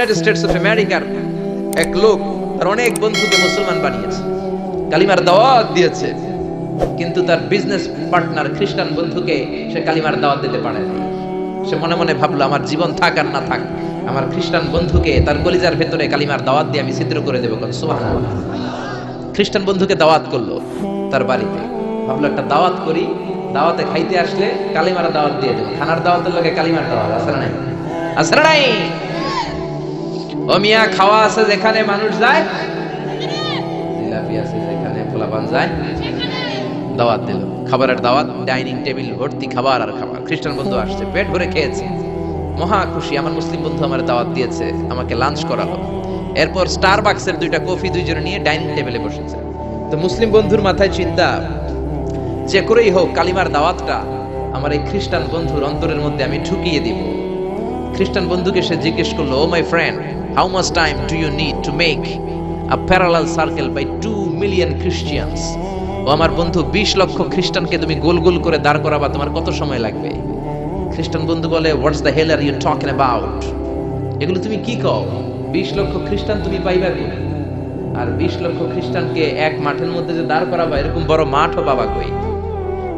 United States of আমেরিকার এক লোক তার অনেক বন্ধুকে মুসলমান বানিয়েছে, কালিমার দাওয়াত দিয়েছে, কিন্তু তার বিজনেস পার্টনার খ্রিস্টান বন্ধুকে সে কালিমার দাওয়াত দিতে পারে সে মনে মনে ভাবলো, আমার জীবন থাক আর না থাক, আমার খ্রিস্টান বন্ধুকে তার কলিজার ভেতরে কালিমার দাওয়াত দিয়ে আমি ছিদ্র করে দেবো সুবহানাল্লাহ। খ্রিস্টান বন্ধুকে দাওয়াত করল তার বাড়িতে। ভাবলো, একটা দাওয়াত করি, দাওয়াতে খাইতে আসলে কালিমার দাওয়াত দিয়ে দেবো। খানার দাওয়াতের লোকে কালিমার দাওয়াত না নাই? না নাই? ও মিয়া খাওয়া আছে যেখানে মানুষ যায়, জিলাপি আছে যেখানে যায়, দাওয়াত দিল। খাবারের দাওয়াত, ডাইনিং টেবিল, ভর্তি খাবার আর খাবার। খ্রিস্টান বন্ধু আসছে, পেট ভরে খেয়েছে। মহা খুশি, আমার মুসলিম বন্ধু আমার দাওয়াত দিয়েছে, আমাকে লাঞ্চ করালো। এরপর স্টার বাক্সের দুইটা কফি দুইজনে নিয়ে ডাইনিং টেবিলে বসেছে। তো মুসলিম বন্ধুর মাথায় চিন্তা, যে করেই হোক, কালিমার দাওয়াতটা আমার এই খ্রিস্টান বন্ধুর অন্তরের মধ্যে আমি ঢুকিয়ে দিব। খ্রিস্টান বন্ধুকে সে জিজ্ঞেস করল ও my friend how much time do you need to make a parallel circle by two million Christians ও আমার বন্ধু, বিশ লক্ষ খ্রিস্টানকে তুমি গোল গোল করে দাঁড় করাবা, তোমার কত সময় লাগবে? খ্রিস্টান বন্ধু বলে what's the hell are you talking about এগুলো তুমি কি কও? বিশ লক্ষ খ্রিস্টান তুমি পাইবা কি আর বিশ লক্ষ খ্রিস্টানকে এক মাঠের মধ্যে যে দাঁড় করাবা, এরকম বড় মাঠও পাবা কই?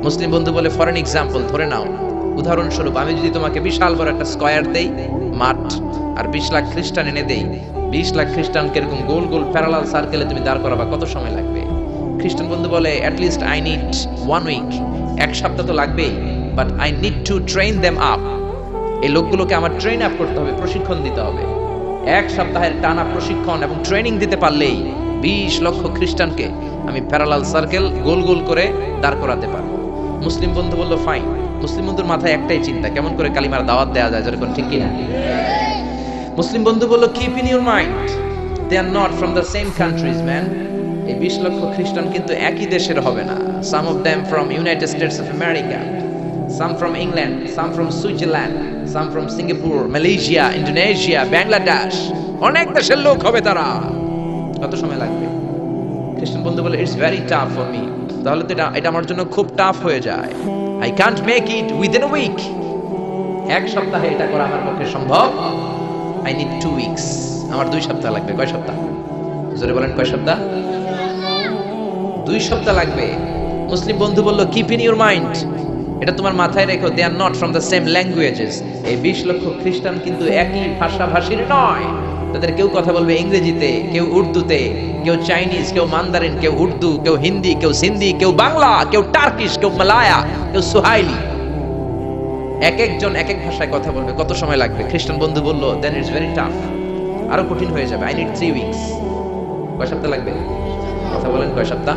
মুসলিম বন্ধু বলে ফর এন এক্সাম্পল ধরে নাও উদাহরণস্বরূপ, আমি যদি তোমাকে বিশাল বড় একটা স্কয়ার দেই, মাঠ, আর বিশ লাখ খ্রিস্টান এনে দেই, বিশ লাখ খ্রিস্টানকে এরকম গোল গোল প্যারালাল সার্কেলে তুমি দাঁড় করাবা, কত সময় লাগবে? খ্রিস্টান বন্ধু বলে at least I need one week এক সপ্তাহ তো লাগবেই but I need to train them up এই লোকগুলোকে আমার ট্রেন আপ করতে হবে, প্রশিক্ষণ দিতে হবে। এক সপ্তাহের টানা প্রশিক্ষণ এবং ট্রেনিং দিতে পারলেই বিশ লক্ষ খ্রিস্টানকে আমি প্যারালাল সার্কেল গোল গোল করে দাঁড় করাতে পারব। মুসলিম বন্ধু বলল ফাইন মুসলিম বন্ধুর মাথায় একটাই চিন্তা, কেমন করে কালিমার দাওয়াত দেওয়া যায়, যেরকম ঠিক কিনা? মুসলিম বন্ধু বলল keep in your mind they are not from the same countries man এই বিশ লক্ষ খ্রিস্টান কিন্তু একই দেশের হবে না। Some of them from United States of America some from England some from Switzerland some from Singapore Malaysia Indonesia Bangladesh অনেক দেশের লোক হবে তারা। কত সময় লাগবে? খ্রিস্টান বন্ধু বলে it's very tough for me তাহলে তো এটা এটা আমার জন্য খুব টাফ হয়ে যায়। I can't make it within week এক সপ্তাহে এটা করা আমার পক্ষে সম্ভব। আই নিড টু উইকস আমার দুই সপ্তাহ লাগবে। কয় সপ্তাহ? জোরে বলেন কয় সপ্তাহ? দুই সপ্তাহ লাগবে। মুসলিম বন্ধু বলল কিপ ইন ইউর মাইন্ড এটা তোমার মাথায় রেখো they are not from the same languages এই বিশ লক্ষ খ্রিস্টান কিন্তু একই ভাষাভাষীর নয়। তাদের কেউ কথা বলবে ইংরেজিতে, কেউ উর্দুতে, কেউ চাইনিজ, কেউ মান্দারিন, কেউ উর্দু, কেউ হিন্দি, কেউ সিন্ধি, কেউ বাংলা, কেউ টার্কিশ, কেউ মালায়া, কেউ সুহাইলি। এক একজন, এক এক ভাষায় কথা বলবে। কত সময় লাগবে? খ্রিস্টান বন্ধু বলল দেন ইটস ভেরি টাফ আরও কঠিন হয়ে যাবে। আই নিড থ্রি উইকস কয় সপ্তাহ লাগবে? কথা বলেন কয় সপ্তাহ?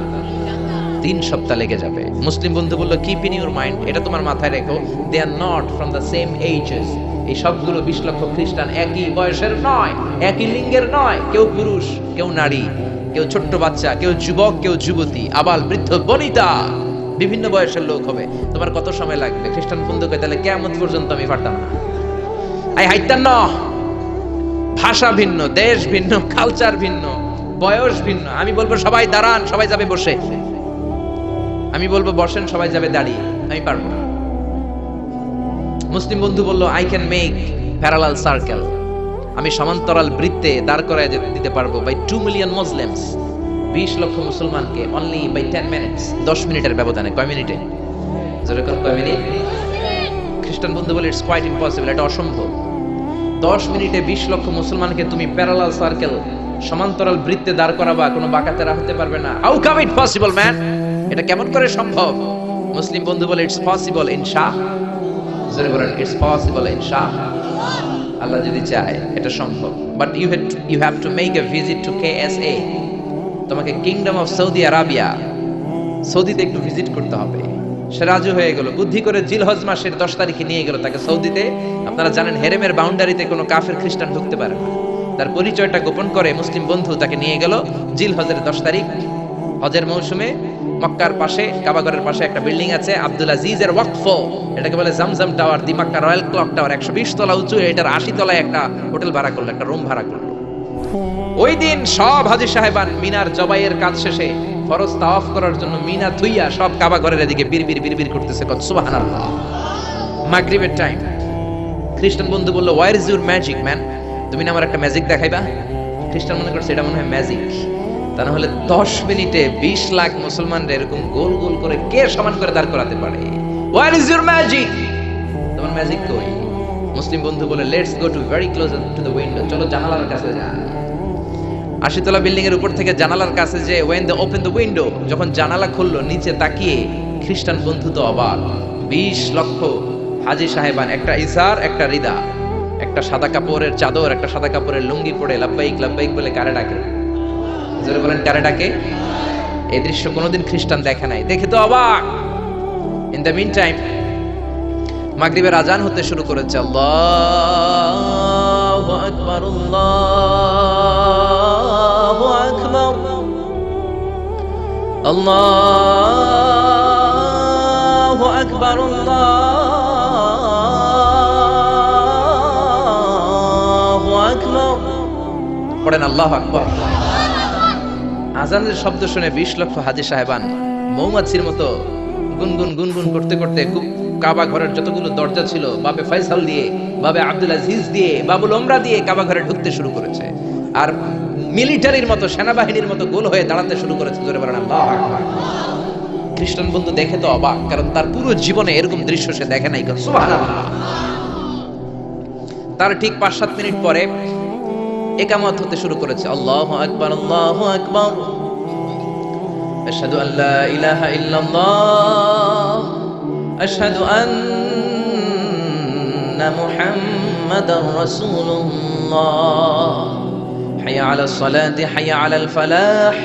তিন সপ্তাহ লেগে যাবে। মুসলিম বন্ধু বলল কিপ ইন ইউর মাইন্ড এটা তোমার মাথায় রেখো they are not from the same ages এই সবগুলো বিশ লক্ষ খ্রিস্টান একই বয়সের নয়, একই লিঙ্গের নয়। কেউ পুরুষ, কেউ নারী, কেউ ছোট্ট বাচ্চা, কেউ যুবক, কেউ যুবতী, আবাল, বৃদ্ধ, বনিতা। বিভিন্ন বয়সের লোক হবে। তোমার কত সময় লাগবে? খ্রিস্টান বন্ধুকে তাহলে কেমন পর্যন্ত আমি পারতাম না। আই হাইতাম না ভাষা ভিন্ন, দেশ ভিন্ন কালচার ভিন্ন, বয়স ভিন্ন। আমি বলব সবাই দাঁড়ান, সবাই যাবে বসে। আমি বলব বসেন, সবাই যাবে দাঁড়িয়ে। আমি পারব না। মুসলিম বন্ধু বলল I can make parallel circle আমি সমান্তরাল বৃত্তে দাঁড় করায় দিতে পারব বাই টু মিলিয়ন মুসলিমস বিশ লক্ষ মুসলমানকে অনলি বাই টেন মিনিটস দশ মিনিটের ব্যবধানে। কয় মিনিটে? কয় মিনিট? খ্রিস্টান বন্ধু বলে ইটস কোয়াইট ইম্পসিবল এটা অসম্ভব. দশ মিনিটে বিশ লক্ষ মুসলমানকে তুমি প্যারালাল সার্কেল সমান্তরাল বৃত্তে দাঁড় করাবা, কোনো বাঁকাতেরা হতে পারবে না। How come it possible man এটা কেমন করে সম্ভব? মুসলিম বন্ধু বলে ইটস পসিবল ইনশা জোরে বলেন ইটস পসিবল ইনশা আল্লাহ যদি চায়, এটা সম্ভব। But you have you have to make a visit to কে তোমাকে কিংডম অফ সৌদি আরাবিয়া সৌদিতে একটু ভিজিট করতে হবে। সে রাজু হয়ে গেল। বুদ্ধি করে জিলহজ মাসের দশ তারিখে নিয়ে গেল তাকে সৌদিতে আপনারা জানেন, হেরেমের বাউন্ডারিতে কোনো কাফের খ্রিস্টান ঢুকতে পারে না। তার পরিচয়টা গোপন করে মুসলিম বন্ধু তাকে নিয়ে গেল জিল হজের দশ তারিখ, হজের মৌসুমে। মক্কার পাশে, কাবাগরের পাশে একটা বিল্ডিং আছে, আব্দুল আজিজের ওয়াকফ। এটাকে বলে Zamzam tower the Mecca royal clock tower, একশো বিশ তলা উঁচু, এটার আশি তলায় একটা হোটেল ভাড়া করল, একটা রুম ভাড়া করল। ওই দিন সব হাজি সাহেবান মিনার জবাইয়ের কাজ শেষে ফরজ তাওয়াফ করার জন্য মিনা থুইয়া সব কাবা ঘরের এদিকে বিড়বিড় বিড়বিড় করতেছে, কত সুবহানাল্লাহ। মাগরিবের টাইম খ্রিস্টান বন্ধু বলল where is your magic man তুমি না আমার একটা ম্যাজিক দেখাইবা? খ্রিস্টান মনে করছে, এটা মনে হয় ম্যাজিক তা হলে দশ মিনিটে বিশ লাখ মুসলমানরা এরকম গোল গোল করে কে সমান করে দাঁড় করাতে পারে? হোয়ার ইজ ইউর ম্যাজিক তোমার ম্যাজিক কই? মুসলিম বন্ধু বলে let's go to very close to the window চলো জানালার কাছে আশিতলা বিল্ডিং এর উপর থেকে জানালার কাছে যে when the open the window যখন জানালা খুললো, নিচে তাকিয়ে খ্রিস্টান বন্ধু তো অবাক। বিশ লক্ষ হাজি সাহেবান, একটা ইসার একটা রিদা। একটা সাদা কাপড়ের চাদর, একটা সাদা কাপড়ের লুঙ্গি পরে লাব্বাইক লাব্বাইক বলে কারে ডাকে। জোরে বলেন কারে ডাকে এই দৃশ্য কোনোদিন খ্রিস্টান দেখে নাই। দেখে তো অবাক। ইন দ্য মিন টাইম মাগরিবের আজান হতে শুরু করেছে। আল্লাহু আকবার আল্লাহু আকবার। আল্লাহু আকবার আল্লাহু আকবার। পড়েন আল্লাহু আকবার। আজানের শব্দ শুনে বিশ লক্ষ হাজি সাহেবান মৌমাছির মতো গুনগুন গুনগুন করতে করতে কাবা ঘরের যতগুলো দরজা ছিল, বাবে ফয়সাল দিয়ে, বাবে আব্দুল আজিজ দিয়ে, বাবুল ওমরা দিয়ে কাবা ঘরে ঢুকতে শুরু করেছে। আর মিলিটারির মতো, সেনাবাহিনীর মতো গোল হয়ে দাঁড়াতে শুরু করেছে। জোরে বলেন খ্রিস্টান বন্ধু দেখে তো অবাক, কারণ তার পুরো জীবনে এরকম দৃশ্য সে দেখে নাই। তার ঠিক পাঁচ সাত মিনিট পরে একামত হতে শুরু করেছে। আল্লাহ আকবার, আল্লাহু আকবার। أشهد أن لا إله إلا الله. أشهد أن محمدا رسول الله. حي على الصلاة حي على الفلاح.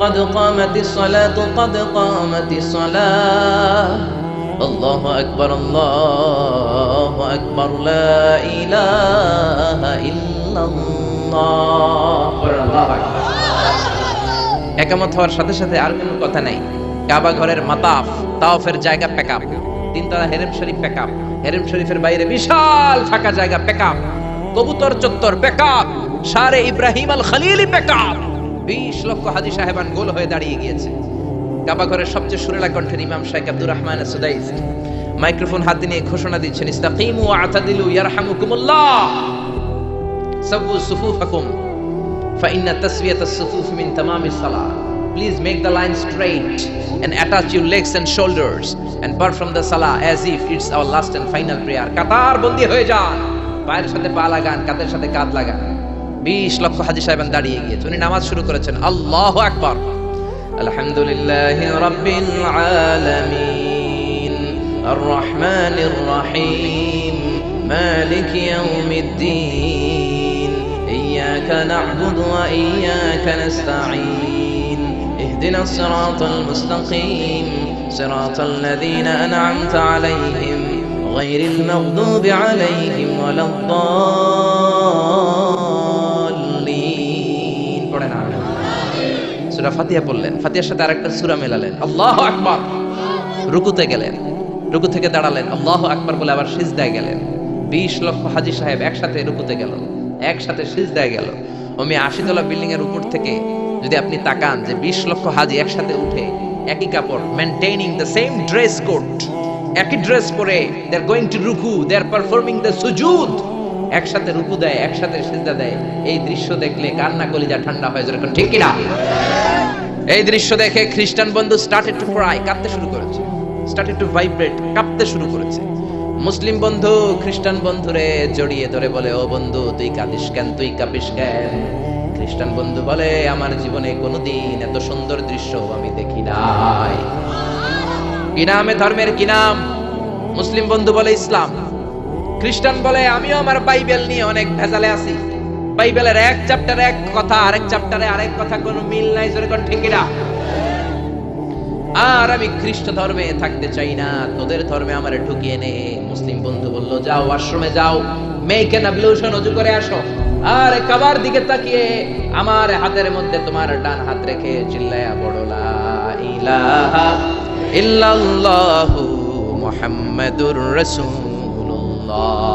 قد قامت الصلاة قد قامت الصلاة. الله أكبر الله أكبر. لا إله إلا الله. أكبر الله أكبر. একামত হওয়ার সাথে সাথে আর কোনো কথা নাই। কাবা ঘরের মাতাফ, তাওফের জায়গা প্যাকআপ। তিনতলা হেরেম শরীফ প্যাকআপ। হেরেম শরীফের বাইরে বিশাল ফাঁকা জায়গা প্যাকআপ। কবুতর চত্বর প্যাকআপ। সারে ইব্রাহিম আল খলিলি প্যাকআপ। বিশ লক্ষ হাজি সাহেবান গোল হয়ে দাঁড়িয়ে গিয়েছে। কাবা ঘরের সবচেয়ে সুরেলা কণ্ঠের ইমাম শাইখ আব্দুর রহমান সুদাইস মাইক্রোফোন হাতে নিয়ে ঘোষণা দিচ্ছেন, ইস্তাকিমু ওয়া আতাদিলু ইয়ারহামুকুমুল্লাহ। সাব্বু সুফুফাকুম। فإن تسوية الصفوف من تمام الصلاة Please make the line straight and attach your legs and shoulders and perform the salah as if it's our last and final prayer. কাতার বন্দি হয়ে যান পায়ের সাথে পা লাগান কাঁধের সাথে কাঁধ লাগান বিশ লক্ষ হাজি সাহেবান দাঁড়িয়ে গিয়েছে উনি নামাজ শুরু করেছেন আল্লাহ আকবার আলহামদুলিল্লাহ রাব্বিল আলামিন আর রহমানির রহিম মালিক ইয়াউমিদ্দিন إياك نعبد وإياك نستعين اهدنا الصراط المستقيم صراط الذين أنعمت عليهم غير المغضوب عليهم ولا الضالين পড়েন আমিন সূরা ফাতিহা পড়লেন ফাতিহার সাথে আরেকটা সূরা মেলালেন আল্লাহু আকবার রুকুতে গেলেন রুকু থেকে দাঁড়ালেন আল্লাহু আকবার বলে আবার সিজদায় গেলেন 20 লক্ষ হাজী সাহেব একসাথে রুকুতে গেল একসাথে সিজদায় গেল। আমি আশিতলা বিল্ডিং এর উপর থেকে যদি আপনি তাকান যে বিশ লক্ষ হাজি একসাথে উঠে একই কাপড় maintaining the same dress code একই ড্রেস পরে দে আর গোয়িং টু রুকু দে আর পারফর্মিং দ্য সুজুদ একসাথে রুকু দেয়, একসাথে সিজদা দেয়। এই দৃশ্য দেখলে কান্না কলিজা ঠান্ডা হয়ে, যেরকম ঠিক কিনা? এই দৃশ্য দেখে খ্রিস্টান বন্ধু স্টার্টেড টু ক্রাই কাঁদতে শুরু করেছে। স্টার্টেড টু ভাইব্রেট কাঁপতে শুরু করেছে। মুসলিম বন্ধু, খ্রিস্টান বন্ধুরে জড়িয়ে ধরে বলে, ও বন্ধু, তুই কাঁদিস কেন? তুই কাঁপিস কেন? খ্রিস্টান বন্ধু বলে, আমার জীবনে কোনোদিন এত সুন্দর দৃশ্য আমি দেখি নাই। কি নামে ধর্মের? কি নাম? মুসলিম বন্ধু বলে, ইসলাম। খ্রিস্টান বলে, আমিও আমার বাইবেল নিয়ে অনেক ভেজালে আছি। বাইবেলের এক চ্যাপ্টারে এক কথা, আরেক চ্যাপ্টারে আরেক কথা, কোনো মিল নাই কোন, ঠিক কিনা? আর আমি খ্রিস্ট ধর্মে থাকতে চাই না, তোদের ধর্মে আমার ঢুকিয়ে নে। মুসলিম বন্ধু বলল, যাও, আশ্রমে যাও মেয়েকে নাবলিউশন অজু করে আসো। আর কাবার দিকে তাকিয়ে আমার হাতের মধ্যে তোমার ডান হাত রেখে চিল্লায়া বড় লা ইলাহা ইল্লাল্লাহু মুহাম্মাদুর রাসূলুল্লাহ